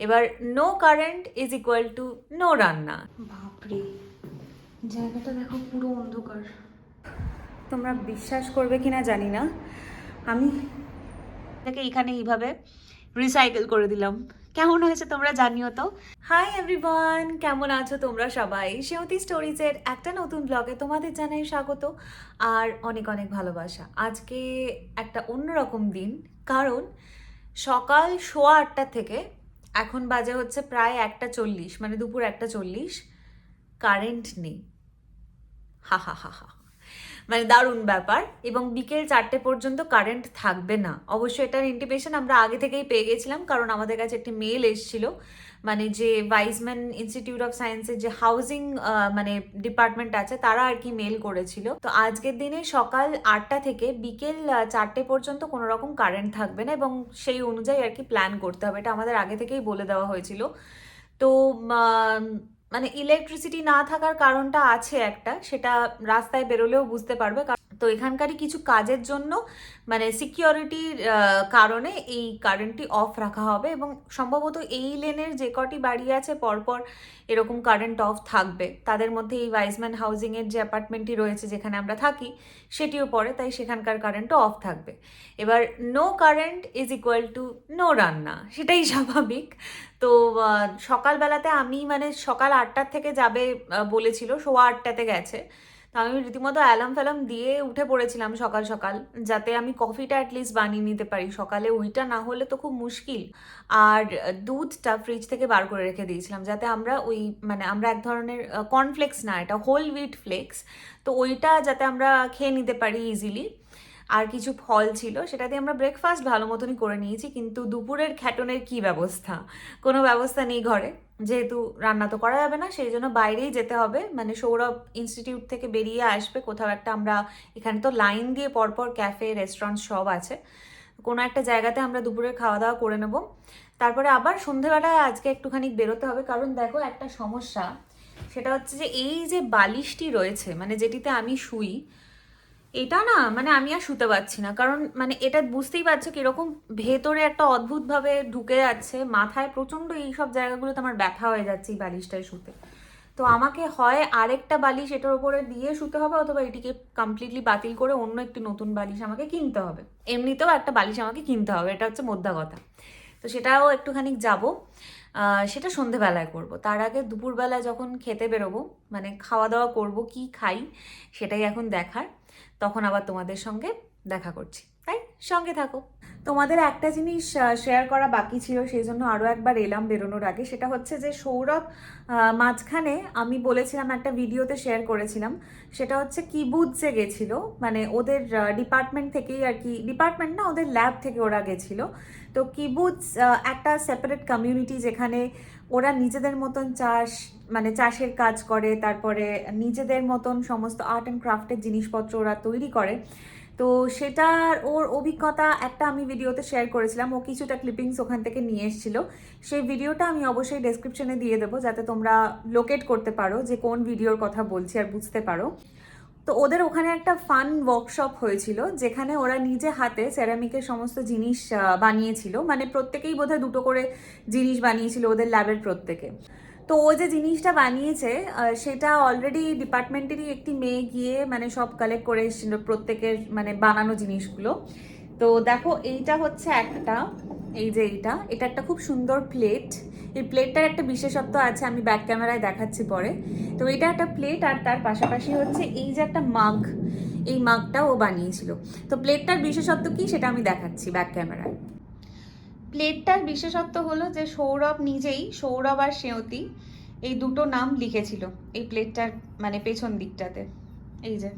এবার no current is equal to no রান্না। বাপরে জায়গাটা দেখো পুরো অন্ধকার। তোমরা বিশ্বাস করবে কি না জানি না। আমি এটাকে এখানে এইভাবে রিসাইকেল করে দিলাম। কেমন হয়েছে তোমরা জানিও তো। হাই এভরিওয়ান কেমন আছো তোমরা সবাই? সেওতি স্টোরিজের একটা নতুন ব্লগে তোমাদের জানাই স্বাগত আর অনেক অনেক ভালোবাসা। আজকে একটা অন্যরকম দিন কারণ সকাল সোয়া আটটা থেকে এখন বাজে হচ্ছে প্রায় একটা চল্লিশ মানে দুপুর একটা চল্লিশ। কারেন্ট নেই। হা হা হা হা। মানে দারুণ ব্যাপার। এবং বিকেল চারটে পর্যন্ত কারেন্ট থাকবে না। অবশ্যই এটার ইন্টিমেশন আমরা আগে থেকেই পেয়ে গেছিলাম, কারণ আমাদের কাছে একটি মেল এসেছিল। মানে যে ভাইসম্যান ইনস্টিটিউট অফ সায়েন্সের যে হাউজিং মানে ডিপার্টমেন্ট আছে, তারা আর কি মেল করেছিল। তো আজকের দিনে সকাল আটটা থেকে বিকেল চারটে পর্যন্ত কোনো রকম কারেন্ট থাকবে না এবং সেই অনুযায়ী আর কি প্ল্যান করতে হবে। এটা আমাদের আগে থেকেই বলে দেওয়া হয়েছিল। তো মানে ইলেকট্রিসিটি না থাকার কারণটা আছে একটা, সেটা রাস্তায় বেরোলেও বুঝতে পারবে। তো এখানকারই কিছু কাজের জন্য মানে সিকিউরিটির কারণে এই কারেন্টটি অফ রাখা হবে এবং সম্ভবত এই লেনের যে কটি বাড়ি আছে পরপর এরকম কারেন্ট অফ থাকবে। তাদের মধ্যে এই ভাইসম্যান হাউজিংয়ের যে অ্যাপার্টমেন্টটি রয়েছে যেখানে আমরা থাকি, সেটিও পড়ে, তাই সেখানকার কারেন্টও অফ থাকবে। এবার no current is equal to no রান্না, সেটাই স্বাভাবিক। তো সকালবেলাতে আমি মানে সকাল আটটার থেকে যাবে বলেছিল, সোয়া আটটাতে গেছে। তো আমি রীতিমতো অ্যালার্ম ফ্যালাম দিয়ে উঠে পড়েছিলাম সকাল সকাল, যাতে আমি কফিটা অ্যাটলিস্ট বানিয়ে নিতে পারি। সকালে ওইটা না হলে তো খুব মুশকিল। আর দুধটা ফ্রিজ থেকে বার করে রেখে দিয়েছিলাম, যাতে আমরা ওই মানে আমরা এক ধরনের কর্নফ্লেক্স না, এটা হোল উইট ফ্লেক্স তো ওইটা যাতে আমরা খেয়ে নিতে পারি ইজিলি আর কিছু ফল ছিল, সেটা দিয়ে আমরা ব্রেকফাস্ট ভালো মতনই করে নিয়েছি, কিন্তু দুপুরের খ্যাটনের কি ব্যবস্থা? কোনো ব্যবস্থা নেই ঘরে। যেহেতু রান্না তো করা যাবে না, সেই জন্য বাইরেই যেতে হবে। মানে সৌরভ ইনস্টিটিউট থেকে বেরিয়ে আসবে, কোথাও একটা আমরা এখানে তো লাইন দিয়ে পরপর ক্যাফে রেস্টুরেন্ট সব আছে। কোনো একটা জায়গাতে আমরা দুপুরে খাওয়া দাওয়া করে নেব। তারপরে আবার সন্ধেবেলায় আজকে একটুখানি বেরোতে হবে, কারণ দেখো একটা সমস্যা। সেটা হচ্ছে যে এই যে বালিশটি রয়েছে মানে যেটিতে আমি শুই এটা না মানে আমি আর শুতে পারছি না। কারণ মানে এটা বুঝতেই পারছ কীরকম ভেতরে একটা অদ্ভুতভাবে ঢুকে যাচ্ছে, মাথায় প্রচণ্ড এইসব জায়গাগুলোতে আমার ব্যথা হয়ে যাচ্ছে এই বালিশটায় শুতে। তো আমাকে হয় আরেকটা বালিশ এটার উপরে দিয়ে শুতে হবে অথবা এটিকে কমপ্লিটলি বাতিল করে অন্য একটি নতুন বালিশ আমাকে কিনতে হবে। এমনিতেও একটা বালিশ আমাকে কিনতে হবে, এটা হচ্ছে মোদ্দা কথা। তো সেটাও একটুখানি যাব। সেটা সন্ধেবেলায় করব। তার আগে দুপুরবেলায় যখন খেতে বেরোবো মানে খাওয়া দাওয়া করব, কি খাই, সেটাই এখন দেখার। তখন আবার তোমাদের সঙ্গে দেখা করছি। সঙ্গে থাকো। তোমাদের একটা জিনিস শেয়ার করা বাকি ছিল সেই জন্য আরও একবার এলাম বেরোনোর আগে। সেটা হচ্ছে যে সৌরভ মাঝখানে আমি বলেছিলাম একটা ভিডিওতে শেয়ার করেছিলাম। সেটা হচ্ছে কিবুৎসে গেছিল মানে ওদের ডিপার্টমেন্ট থেকেই আর কি ডিপার্টমেন্ট না ওদের ল্যাব থেকে ওরা গেছিল। তো আহ, একটা সেপারেট কমিউনিটি যেখানে ওরা নিজেদের মতন চাষ মানে চাষের কাজ করে তারপরে নিজেদের মতন সমস্ত আর্ট অ্যান্ড ক্রাফটের জিনিসপত্র ওরা তৈরি করে। তো সেটার ওর অভিজ্ঞতা একটা আমি ভিডিওতে শেয়ার করেছিলাম। ও কিছুটা ক্লিপিংস ওখান থেকে নিয়ে এসেছিল। সেই ভিডিওটা আমি অবশ্যই ডেসক্রিপশনে দিয়ে দেবো যাতে তোমরা লোকেট করতে পারো যে কোন ভিডিওর কথা বলছি আর বুঝতে পারো। তো ওদের ওখানে একটা ফান ওয়ার্কশপ হয়েছিল যেখানে ওরা নিজে হাতে সেরামিকের সমস্ত জিনিস বানিয়েছিল। মানে প্রত্যেকেই বোধহয় দুটো করে জিনিস বানিয়েছিল ওদের ল্যাবের প্রত্যেকে। তো ও যে জিনিসটা বানিয়েছে সেটা অলরেডি ডিপার্টমেন্টেরই একটি মেয়ে গিয়ে মানে সব কালেক্ট করে এসেছিল, প্রত্যেকের মানে বানানো জিনিসগুলো। তো দেখো, এইটা হচ্ছে একটা, এই যে এইটা, এটা একটা খুব সুন্দর প্লেট এই প্লেটটার একটা বিশেষত্ব আছে, আমি ব্যাক ক্যামেরায় দেখাচ্ছি পরে। তো এটা একটা প্লেট আর তার পাশাপাশি হচ্ছে এই যে একটা মাগ এই মাগটা ও বানিয়েছিল। তো প্লেটটার বিশেষত্ব কি সেটা আমি দেখাচ্ছি ব্যাক ক্যামেরায় প্লেটটার বিশেষত্ব হলো যে সৌরভ নিজেই, সৌরভ আর সেয়তী এই দুটো নাম লিখেছিল এই প্লেটটার মানে পেছন দিকটাতে। এই যে।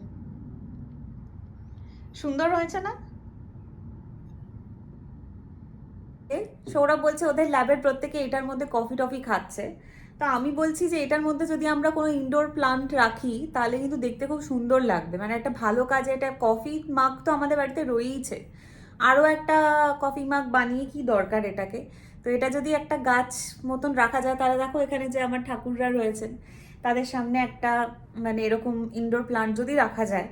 সুন্দর হয়েছে না? সৌরভ বলছে ওদের ল্যাবের প্রত্যেকে এটার মধ্যে কফি টফি খাচ্ছে। তা আমি বলছি যে এটার মধ্যে যদি আমরা কোনো ইনডোর প্লান্ট রাখি, তাহলে কিন্তু দেখতে খুব সুন্দর লাগবে। মানে একটা ভালো কাজে এটা কফি মাগ তো আমাদের বাড়িতে রয়েইছে। আরও একটা কফি মাগ বানিয়ে কি দরকার এটাকে? তো এটা যদি একটা গাছ মতন রাখা যায়, তাহলে দেখো এখানে যে আমার ঠাকুররা রয়েছেন, তাদের সামনে একটা মানে এরকম ইনডোর প্লান্ট যদি রাখা যায়,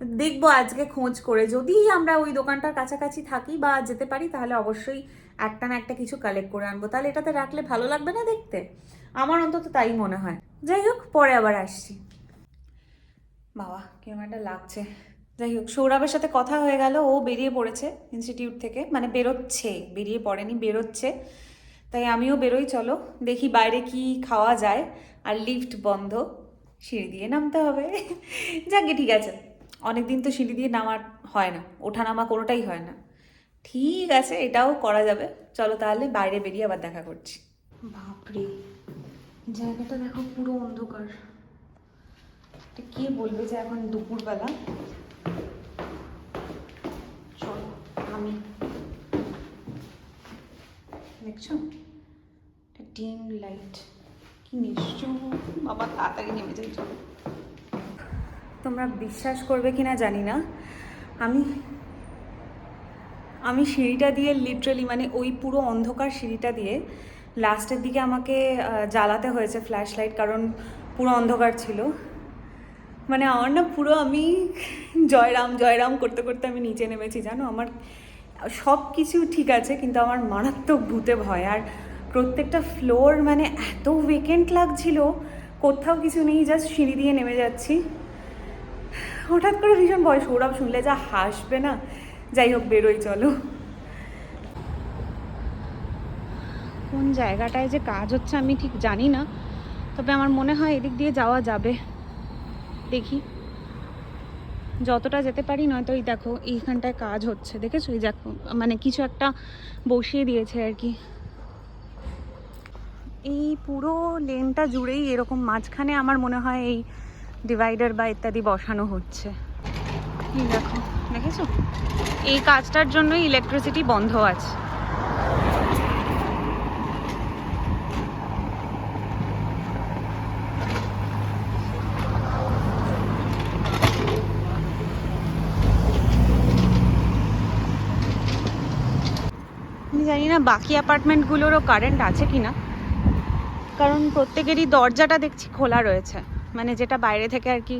দেখব আজকে খোঁজ করে। যদি আমরা ওই দোকানটার কাছাকাছি থাকি বা যেতে পারি, তাহলে অবশ্যই একটা না একটা কিছু কালেক্ট করে আনব। তাহলে এটাতে রাখলে ভালো লাগবে না দেখতে? আমার অন্তত তাই মনে হয়। যাই হোক, পরে আবার আসছি। বাবা, কেমন একটা লাগছে। যাই হোক, সৌরভের সাথে কথা হয়ে গেল, ও বেরিয়ে পড়েছে ইনস্টিটিউট থেকে মানে বেরোচ্ছে, বেরিয়ে পড়েনি, বেরোচ্ছে। তাই আমিও বেরোই, চলো। দেখি বাইরে কি খাওয়া যায়, আর লিফট বন্ধ। সিঁড়ি দিয়ে নামতে হবে। যাকে ঠিক আছে। অনেকদিন তো সিঁড়ি দিয়ে নামার হয় না ওঠা নামা কোনোটাই হয় না। ঠিক আছে, এটাও করা যাবে। চলো তাহলে বাইরে বেরিয়ে আবার দেখা করছি। বাপরে, জায়গাটা দেখো পুরো অন্ধকার। কে বলবে যে এখন দুপুরবেলা চলো আমি। দেখছ? ডিম লাইট কি নিশ্চয় বাবা, তাড়াতাড়ি নেমে যাই চলো তোমরা বিশ্বাস করবে কিনা জানি না। আমি আমি সিঁড়িটা দিয়ে লিটারালি মানে ওই পুরো অন্ধকার সিঁড়িটা দিয়ে লাস্টের দিকে আমাকে জ্বালাতে হয়েছে ফ্ল্যাশ লাইট কারণ পুরো অন্ধকার ছিল। মানে আমার না পুরো আমি জয়রাম জয়রাম করতে করতে আমি নিচে নেমেছি, জানো? আমার সব কিছু ঠিক আছে, কিন্তু আমার মারাত্মক ভূতে ভয়। আর প্রত্যেকটা ফ্লোর মানে এত ভেকেন্ট লাগছিল, কোথাও কিছু নেই জাস্ট সিঁড়ি দিয়ে নেমে যাচ্ছি। হঠাৎ করে ভীষণ ভয়, সৌরভ শুনলে যা হাসবে না? যাই হোক, বেরোই, চলো। কোন জায়গাটায় যে কাজ হচ্ছে আমি ঠিক জানি না, তবে আমার মনে হয় এদিক দিয়ে যাওয়া যাবে। দেখি। যতটা যেতে পারি, নয়তো এই দেখো এইখানটায় কাজ হচ্ছে, দেখেছ? এই দেখো মানে কিছু একটা বসিয়ে দিয়েছে আর কি। এই পুরো লেনটা জুড়েই এরকম মাঝখানে আমার মনে হয় এই ডিভাইডার বা ইত্যাদি বসানো হচ্ছে। দেখো, দেখেছ? এই কাজটার জন্যই ইলেকট্রিসিটি বন্ধ আছে আমি না বাকি অ্যাপার্টমেন্টগুলোরও কারেন্ট আছে কি না কারণ প্রত্যেকেরই দরজাটা দেখছি খোলা রয়েছে। মানে যেটা বাইরে থেকে আর কি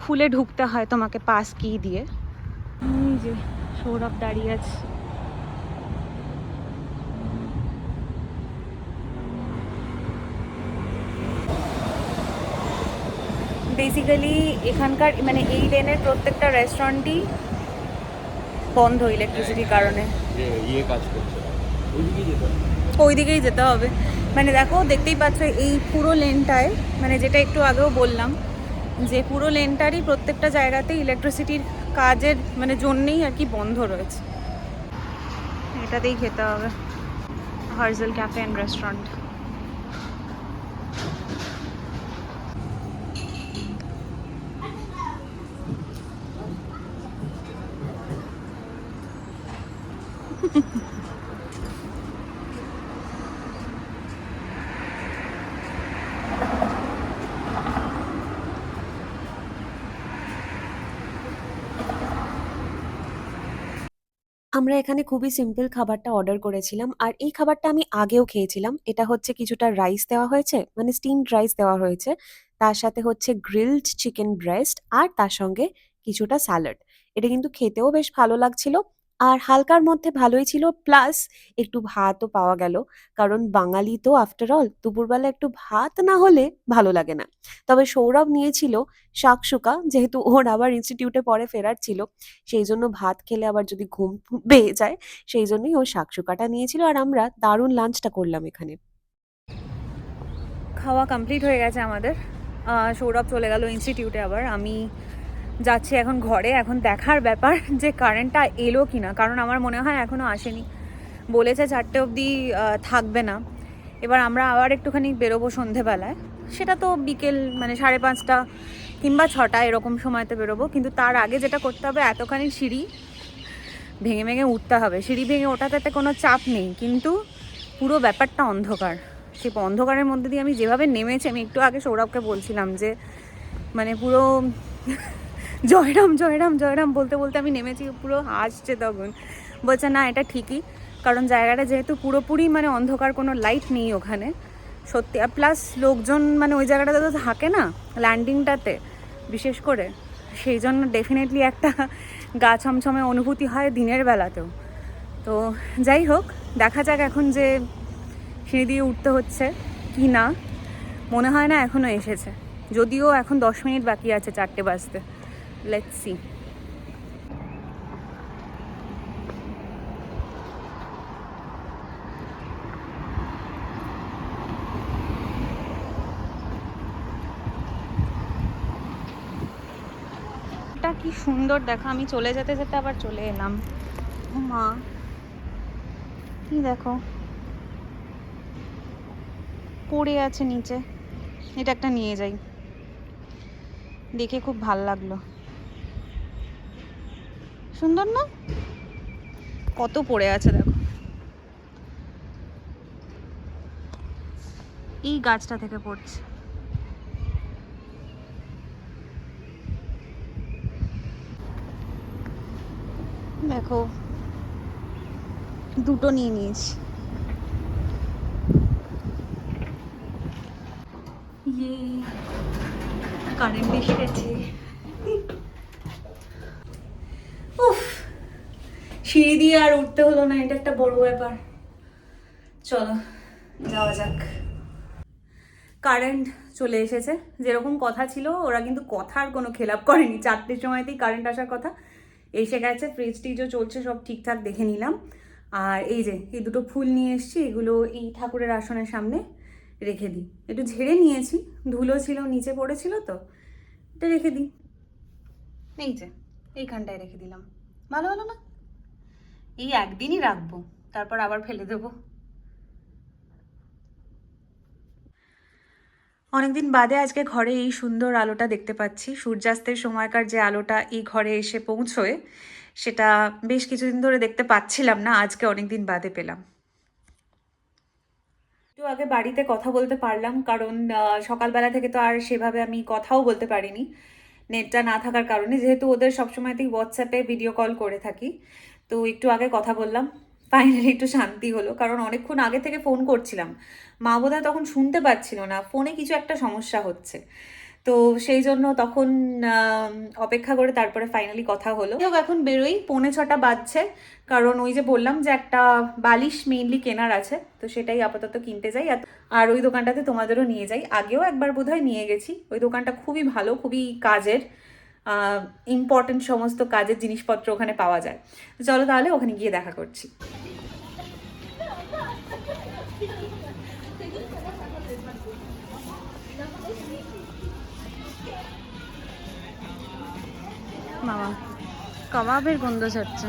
খুলে ঢুকতে হয় তোমাকে পাস কি দিয়ে। যে সৌরভ দাঁড়িয়ে আছে। বেসিক্যালি এখানকার মানে এই লেনের প্রত্যেকটা রেস্টুরেন্টই বন্ধ ইলেকট্রিসিটির কারণে। ইয়ে কাজ করছে। ওই দিকেই যেতে হবে। মানে দেখো, দেখতেই পাচ্ছ এই পুরো লেনটায় মানে যেটা একটু আগেও বললাম, যে পুরো লেনটারই প্রত্যেকটা জায়গাতে ইলেকট্রিসিটির কাজের মানে জন্যেই আর কি বন্ধ রয়েছে। এটাতেই খেতে হবে। হার্জেল ক্যাফে অ্যান্ড রেস্টুরেন্ট আমরা এখানে খুবই সিম্পল খাবারটা অর্ডার করেছিলাম। আর এই খাবারটা আমি আগেও খেয়েছিলাম। এটা হচ্ছে কিছুটা রাইস দেওয়া হয়েছে মানে স্টিমড রাইস দেওয়া হয়েছে। তার সাথে হচ্ছে গ্রিলড চিকেন ব্রেস্ট আর তার সঙ্গে কিছুটা স্যালাড এটা কিন্তু খেতেও বেশ ভালো লাগছিল। আর হালকার মধ্যে ভালোই ছিল। প্লাস একটু ভাতও পাওয়া গেল। কারণ বাঙালি তো আফটার অল দুপুরবেলা একটু ভাত না হলে ভালো লাগে না। তবে সৌরভ নিয়েছিল শাকসুকা, যেহেতু ওর আবার ইনস্টিটিউটে পরে ফেরার ছিল। সেই জন্য ভাত খেলে আবার যদি ঘুম পেয়ে যায়, সেই জন্যই ও শাকসুকাটা নিয়েছিল। আর আমরা দারুণ লাঞ্চটা করলাম এখানে। খাওয়া কমপ্লিট হয়ে গেছে আমাদের। সৌরভ চলে গেল ইনস্টিটিউটে আবার। আমি যাচ্ছি এখন ঘরে। এখন দেখার ব্যাপার যে কারেন্টটা এলো কি না কারণ আমার মনে হয় এখনও আসেনি। বলেছে চারটে অবধি থাকবে না। এবার আমরা আবার একটুখানি বেরোবো সন্ধেবেলায়। সেটা তো বিকেল মানে সাড়ে পাঁচটা কিংবা ছটা এরকম সময়তে বেরোবো। কিন্তু তার আগে যেটা করতে হবে, এতখানি সিঁড়ি ভেঙে ভেঙে উঠতে হবে। সিঁড়ি ভেঙে ওঠাতে কোনো চাপ নেই, কিন্তু পুরো ব্যাপারটা অন্ধকার। সেই অন্ধকারের মধ্যে দিয়ে আমি যেভাবে নেমেছি, আমি একটু আগে সৌরভকে বলছিলাম যে মানে পুরো জয়রাম জয়রাম জয়রাম বলতে বলতে আমি নেমেছি পুরো হাসছে তখন। বলছে, না, এটা ঠিকই। কারণ জায়গাটা যেহেতু পুরোপুরি মানে অন্ধকার, কোনো লাইট নেই ওখানে। সত্যি, আর প্লাস লোকজন মানে ওই জায়গাটাতে তো থাকে না ল্যান্ডিংটাতে বিশেষ করে। সেই জন্য ডেফিনেটলি একটা গা ছমছমে অনুভূতি হয় দিনের বেলাতেও। তো যাই হোক, দেখা যাক এখন যে সিঁড়ি দিয়ে উঠতে হচ্ছে কি না। মনে হয় না এখনও এসেছে। যদিও এখন দশ মিনিট বাকি আছে চারটে বাজতে। লেটস সি কি সুন্দর দেখো, আমি চলে যেতে যেতে আবার চলে এলাম। মা। কি দেখো। পড়ে আছে নিচে। এটা একটা নিয়ে যাই। দেখে খুব ভালো লাগল। সুন্দর না? কত পড়ে আছে দেখো। এই গাছটা থেকে পড়ছে। দেখো, দুটো নিয়ে নিয়েছি। কারেন্ট এসে গেছে সিঁড়ি দিয়ে আর উঠতে হলো না, এটা একটা বড় ব্যাপার। চলো, যাওয়া যাক। কারেন্ট চলে এসেছে। যেরকম কথা ছিল, ওরা কিন্তু কথার কোনো খেলাপ করেনি। চারটের সময়তেই কারেন্ট আসার কথা। এসে গেছে ফ্রিজ টিজও চলছে, সব ঠিকঠাক দেখে নিলাম। আর এই যে, এই দুটো ফুল নিয়ে এসেছি, এগুলো এই ঠাকুরের আসনের সামনে রেখে দিই। একটু ঝেড়ে নিয়েছি, ধুলো ছিল, নিচে পড়েছিল তো, এটা রেখে দিই। এই যে, এইখানটায় রেখে দিলাম। ভালো হলো না? এই একদিনই রাখব, তারপর আবার ফেলে দেবো। অনেকদিন বাদে আজকে ঘরে এই সুন্দর আলোটা দেখতে পাচ্ছি। সূর্যাস্তের সময়কার যে আলোটা এই ঘরে এসে পৌঁছয়, সেটা বেশ কিছুদিন ধরে দেখতে পাচ্ছিলাম না, আজকে অনেকদিন বাদে পেলাম। একটু আগে বাড়িতে কথা বলতে পারলাম, কারণ সকালবেলা থেকে তো আর সেভাবে আমি কথাও বলতে পারিনি। নেটটা না থাকার কারণে, যেহেতু ওদের সবসময়তেই হোয়াটসঅ্যাপে ভিডিও কল করে থাকি। তো একটু আগে কথা বললাম। ফাইনালি একটু শান্তি হলো কারণ অনেকক্ষণ আগে থেকে ফোন করছিলাম। মা বোধহয় তখন শুনতে পাচ্ছিল না ফোনে কিছু একটা সমস্যা হচ্ছে। তো সেই জন্য তখন অপেক্ষা করে তারপরে ফাইনালি কথা হলো। হোক, এখন বেরোই পৌনে ছটা বাজছে। কারণ ওই যে বললাম যে একটা বালিশ মেইনলি কেনার আছে তো সেটাই আপাতত কিনতে যাই। আর ওই দোকানটাতে তোমাদেরও নিয়ে যাই। আগেও একবার বোধহয় নিয়ে গেছি। ওই দোকানটা খুবই ভালো খুবই কাজের। ইম্পর্টেন্ট সমস্ত কাজের জিনিসপত্র ওখানে পাওয়া যায়। চলো তাহলে ওখানে গিয়ে দেখা করছি। বাবা কাবাবের গন্ধ ছাড়ছে।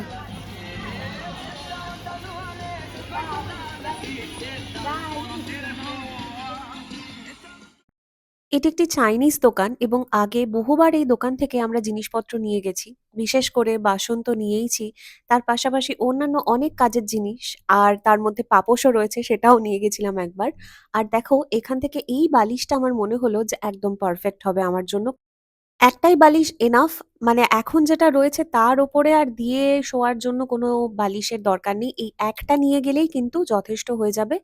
এটি একটি চাইনিজ দোকান এবং আগে বহুবার এই দোকান থেকে আমরা জিনিসপত্র নিয়ে গেছি। বিশেষ করে বাসন তো নিয়েইছি, তার পাশাপাশি অন্যান্য অনেক কাজের জিনিস, আর তার মধ্যে পাপোশও রয়েছে সেটাও নিয়ে গেছিলাম একবার। আর দেখো, এখান থেকে এই বালিশটা আমার মনে হলো যে একদম পারফেক্ট হবে আমার জন্য। একটাই বালিশ এনাফ মানে এখন যেটা রয়েছে তার ওপরে আর দিয়ে শোয়ার জন্য কোনো বালিশের দরকার নেই। এই একটা নিয়ে গেলেই কিন্তু যথেষ্ট হয়ে যাবে।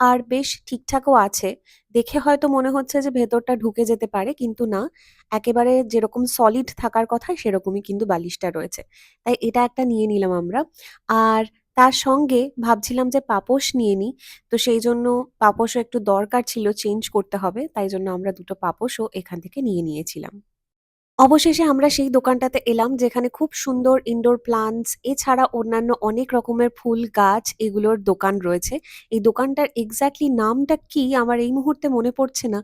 আর বেশ ঠিকঠাকও আছে। দেখে হয়তো মনে হচ্ছে যে ভেতরটা ঢুকে যেতে পারে, কিন্তু না। একেবারে যেরকম সলিড থাকার কথা, সেরকমই কিন্তু বালিশটা রয়েছে। তাই এটা একটা নিয়ে নিলাম আমরা। আর তার সঙ্গে ভাবছিলাম যে পাপোশ নিয়ে নিই। তো সেই জন্য পাপোশও একটু দরকার ছিল চেঞ্জ করতে হবে। তাই জন্য আমরা দুটো পাপোশও এখান থেকে নিয়ে নিয়েছিলাম। অবশেষে আমরা সেই দোকানটাতে এলাম, যেখানে খুব সুন্দর ইনডোর প্লান্টস এছাড়া অন্যান্য অনেক রকমের ফুল, গাছ এগুলোর দোকান রয়েছে। এই দোকানটার এক্স্যাক্টলি নামটা কি আমার এই মুহূর্তে মনে পড়ছে না।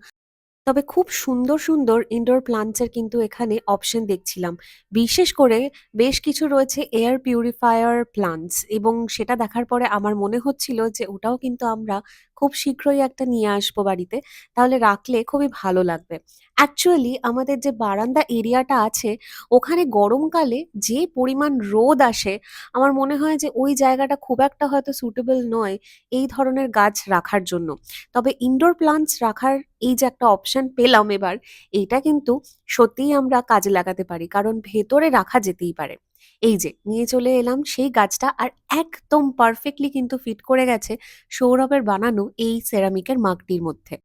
তবে খুব সুন্দর সুন্দর ইনডোর প্লান্টসের কিন্তু এখানে অপশন দেখছিলাম। বিশেষ করে বেশ কিছু রয়েছে এয়ার পিউরিফায়ার প্লান্টস এবং সেটা দেখার পরে আমার মনে হচ্ছিল যে ওটাও কিন্তু আমরা খুব শীঘ্রই একটা নিয়ে আসব বাড়িতে, তাহলে রাখলে খুবই ভালো লাগবে। অ্যাকচুয়ালি আমাদের যে বারান্দা এরিয়াটা আছে, ওখানে গরমকালে যে পরিমাণ রোদ আসে, আমার মনে হয় যে ওই জায়গাটা খুব একটা হয়তো সুটেবল নয় এই ধরনের গাছ রাখার জন্য। তবে ইনডোর প্লান্টস রাখার এই যে একটা অপশন পেলাম এবার, এইটা কিন্তু সত্যিই আমরা কাজে লাগাতে পারি, কারণ ভেতরে রাখা যেতেই পারে। এই যে, নিয়ে চলে এলাম সেই গাছটা আর একদম পারফেক্টলি কিন্তু ফিট করে গেছে সৌরভের বানানো এই সেরামিকের মাগটির মধ্যে।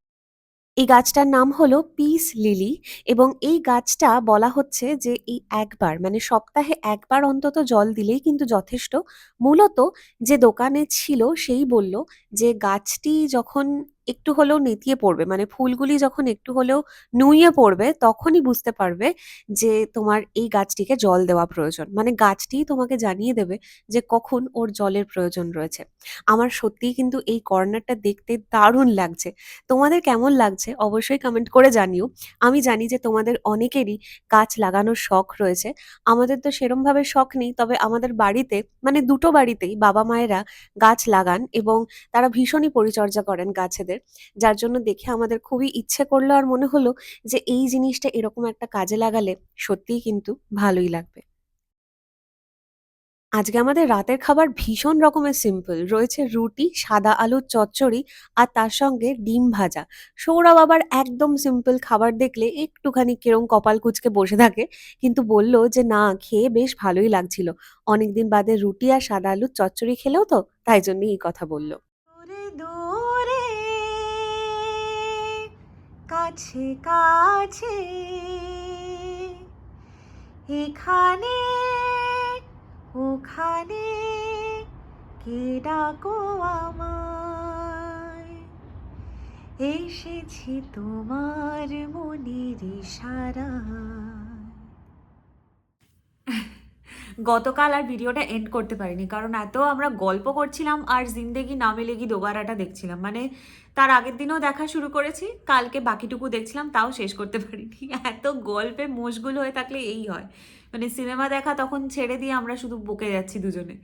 এই গাছটার নাম হলো পিস লিলি এবং এই গাছটা বলা হচ্ছে যে এই একবার মানে সপ্তাহে একবার অন্তত জল দিলেই কিন্তু যথেষ্ট। মূলত যে দোকানে ছিল সেই বলল যে গাছটি যখন একটু হলেও নেতিয়ে পড়বে। মানে ফুলগুলি যখন একটু হলেও নুইয়ে পড়বে, তখনই বুঝতে পারবে যে তোমার এই গাছটিকে জল দেওয়া প্রয়োজন। মানে গাছটিই তোমাকে জানিয়ে দেবে যে কখন ওর জলের প্রয়োজন রয়েছে। আমার সত্যিই কিন্তু এই কর্নারটা দেখতে দারুণ লাগছে। তোমাদের কেমন লাগছে অবশ্যই কমেন্ট করে জানিও। আমি জানি যে তোমাদের অনেকেরই গাছ লাগানোর শখ রয়েছে। আমাদের তো সেরমভাবে শখ নেই, তবে আমাদের বাড়িতে মানে দুটো বাড়িতেই বাবা মায়েরা গাছ লাগান এবং তারা ভীষণই পরিচর্যা করেন গাছেদের। যার জন্য দেখে আমাদের খুবই ইচ্ছে করল আর মনে হলো যে এই জিনিসটা এরকম একটা কাজে লাগালে সত্যিই কিন্তু ভালোই লাগবে। আজকে আমাদের রাতের খাবার ভীষণ রকমের সিম্পল রয়েছে রুটি, সাদা আলুর চচ্চড়ি আর তার সঙ্গে ডিম ভাজা। সৌরভ আবার একদম সিম্পল খাবার দেখলে একটুখানি কেরম কপাল কুঁচকে বসে থাকে, কিন্তু বলল যে না, খেয়ে বেশ ভালোই লাগছিল। অনেকদিন বাদে রুটি আর সাদা আলুর চচ্চড়ি খেলেও তো তাই জন্যই এই কথা বলল। কাছে কাছে। এখানে ওখানে কে ডাকো আমায়? এসেছি তোমার মনের ইশারা গতকাল আর ভিডিওটা এন্ড করতে পারিনি। কারণ এত আমরা গল্প করছিলাম আর জিন্দেগি না মিলেগি দোবারাটা দেখছিলাম। মানে তার আগের দিনও দেখা শুরু করেছি, কালকে বাকিটুকু দেখছিলাম, তাও শেষ করতে পারিনি। এত গল্পে মশগুল হয়ে থাকলে এই হয়। মানে সিনেমা দেখা তখন ছেড়ে দিয়ে আমরা শুধু বকে যাচ্ছি দুজনে।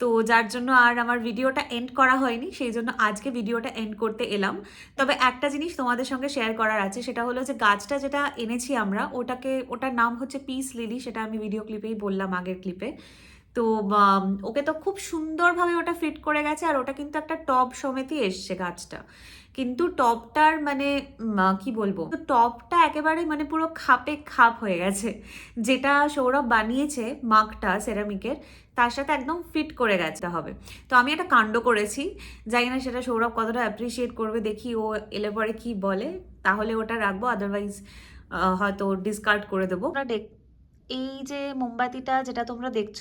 তো যার জন্য আর আমার ভিডিওটা এন্ড করা হয়নি, সেই জন্য আজকে ভিডিওটা এন্ড করতে এলাম। তবে একটা জিনিস তোমাদের সঙ্গে শেয়ার করার আছে, সেটা হলো যে গাছটা যেটা এনেছি আমরা, ওটাকে, ওটার নাম হচ্ছে পিস লিলি সেটা আমি ভিডিও ক্লিপেই বললাম আগের ক্লিপে তো ওকে তো খুব সুন্দরভাবে ওটা ফিট করে গেছে, আর ওটা কিন্তু একটা টব সমেতই এসছে গাছটা। কিন্তু টপটার মানে কি বলব? তো টপটা একেবারে মানে পুরো খাপে খাপ হয়ে গেছে। যেটা সৌরভ বানিয়েছে মাগটা সেরামিকের, তার সাথে একদম ফিট করে গেছে হবে। তো আমি একটা কাণ্ড করেছি, জানি না সেটা সৌরভ কতটা অ্যাপ্রিসিয়েট করবে, দেখি ও এলে পরে কি বলে। তাহলে ওটা রাখব আদারওয়াইজ হয়তো ডিসকার্ড করে দেবো। এই যে মোমবাতিটা যেটা তোমরা দেখছ,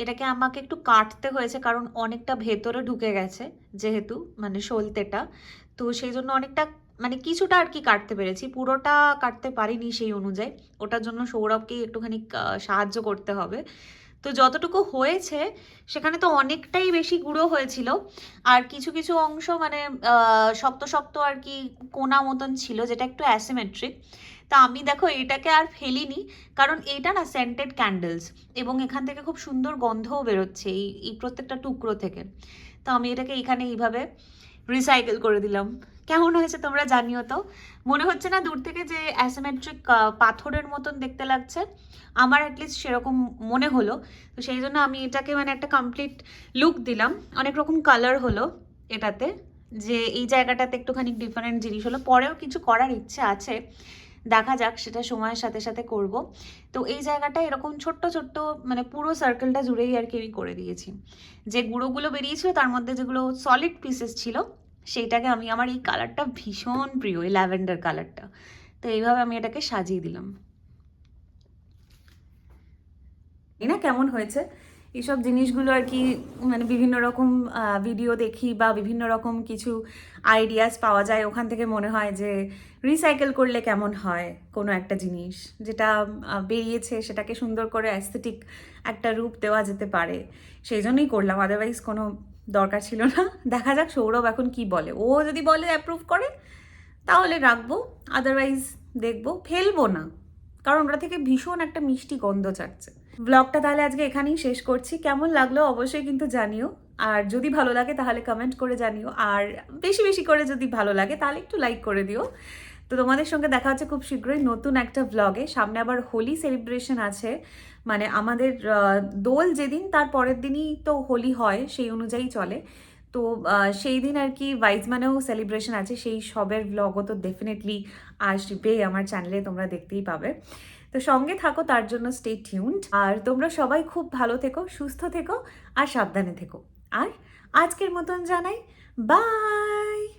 এটাকে আমাকে একটু কাটতে হয়েছে, কারণ অনেকটা ভেতরে ঢুকে গেছে, যেহেতু মানে সলতেটা। তো সেই জন্য অনেকটা মানে কিছুটা আর কি কাটতে পেরেছি। পুরোটা কাটতে পারিনি সেই অনুযায়ী। ওটার জন্য সৌরভকেই একটুখানি সাহায্য করতে হবে। তো যতটুকু হয়েছে, সেখানে তো অনেকটাই বেশি গুঁড়ো হয়েছিল। আর কিছু কিছু অংশ মানে শক্ত শক্ত আর কি কোনা মতন ছিল, যেটা একটু অ্যাসিমেট্রিক তা আমি দেখো এটাকে আর ফেলিনি, কারণ এটা না সেন্টেড ক্যান্ডেলস এবং এখান থেকে খুব সুন্দর গন্ধও বেরোচ্ছে এই এই প্রত্যেকটা টুকরো থেকে। তো আমি এটাকে এখানে এইভাবে রিসাইকেল করে দিলাম। কেমন হয়েছে তোমরা জানিও তো। মনে হচ্ছে না দূর থেকে যে অ্যাসিমেট্রিক পাথরের মতন দেখতে লাগছে। আমার অ্যাটলিস্ট সেরকম মনে হলো। তো সেই জন্য আমি এটাকে মানে একটা কমপ্লিট লুক দিলাম। অনেক রকম কালার হলো এটাতে। যে এই জায়গাটাতে একটুখানি ডিফারেন্ট জিনিস হলো। পরেও কিছু করার ইচ্ছে আছে। দেখা যাক, সেটা সময়ের সাথে সাথে করব। তো এই জায়গাটা এরকম ছোট্ট ছোট্ট মানে পুরো সার্কেলটা জুড়েই আর কি আমি করে দিয়েছি। যে গুঁড়োগুলো বেরিয়েছিল, তার মধ্যে যেগুলো সলিড পিসেস ছিল, সেইটাকে আমি, আমার এই কালারটা ভীষণ প্রিয়, এই ল্যাভেন্ডার কালারটা তো এইভাবে আমি এটাকে সাজিয়ে দিলাম। না কেমন হয়েছে? এইসব জিনিসগুলো আর কি মানে বিভিন্ন রকম ভিডিও দেখি বা বিভিন্ন রকম কিছু আইডিয়াস পাওয়া যায়। ওখান থেকে মনে হয় যে রিসাইকেল করলে কেমন হয় কোনো একটা জিনিস, যেটা বেরিয়েছে সেটাকে সুন্দর করে অ্যাস্থেটিক একটা রূপ দেওয়া যেতে পারে। সেই জন্যই করলাম আদারওয়াইজ কোনো দরকার ছিল না। দেখা যাক সৌরভ এখন কি বলে। ও যদি বলে অ্যাপ্রুভ করে, তাহলে রাখব। আদারওয়াইজ দেখব। ফেলব না। কারণ ওটা থেকে ভীষণ একটা মিষ্টি গন্ধ ছাড়ছে। ব্লগটা তাহলে আজকে এখানেই শেষ করছি। কেমন লাগল অবশ্যই কিন্তু জানিও। আর যদি ভালো লাগে তাহলে কমেন্ট করে জানিও। আর বেশি বেশি করে যদি ভালো লাগে তাহলে একটু লাইক করে দিও। তো তোমাদের সঙ্গে দেখা হচ্ছে খুব শীঘ্রই নতুন একটা ব্লগে সামনে আবার হোলি সেলিব্রেশন আছে। মানে আমাদের দোল যেদিন তার পরের দিনই তো হোলি হয়, সেই অনুযায়ী চলে। তো সেই দিন আর কি ওয়াইজ মানেও সেলিব্রেশন আছে। সেই সবের ব্লগও তো ডেফিনেটলি আসবে আমার চ্যানেলে তোমরা দেখতেই পাবে। তো সঙ্গে থাকো, তার জন্য স্টে টিউনড আর তোমরা সবাই খুব ভালো থেকো, সুস্থ থেকো, আর সাবধানে থেকো। আর আজকের মতন জানাই বাই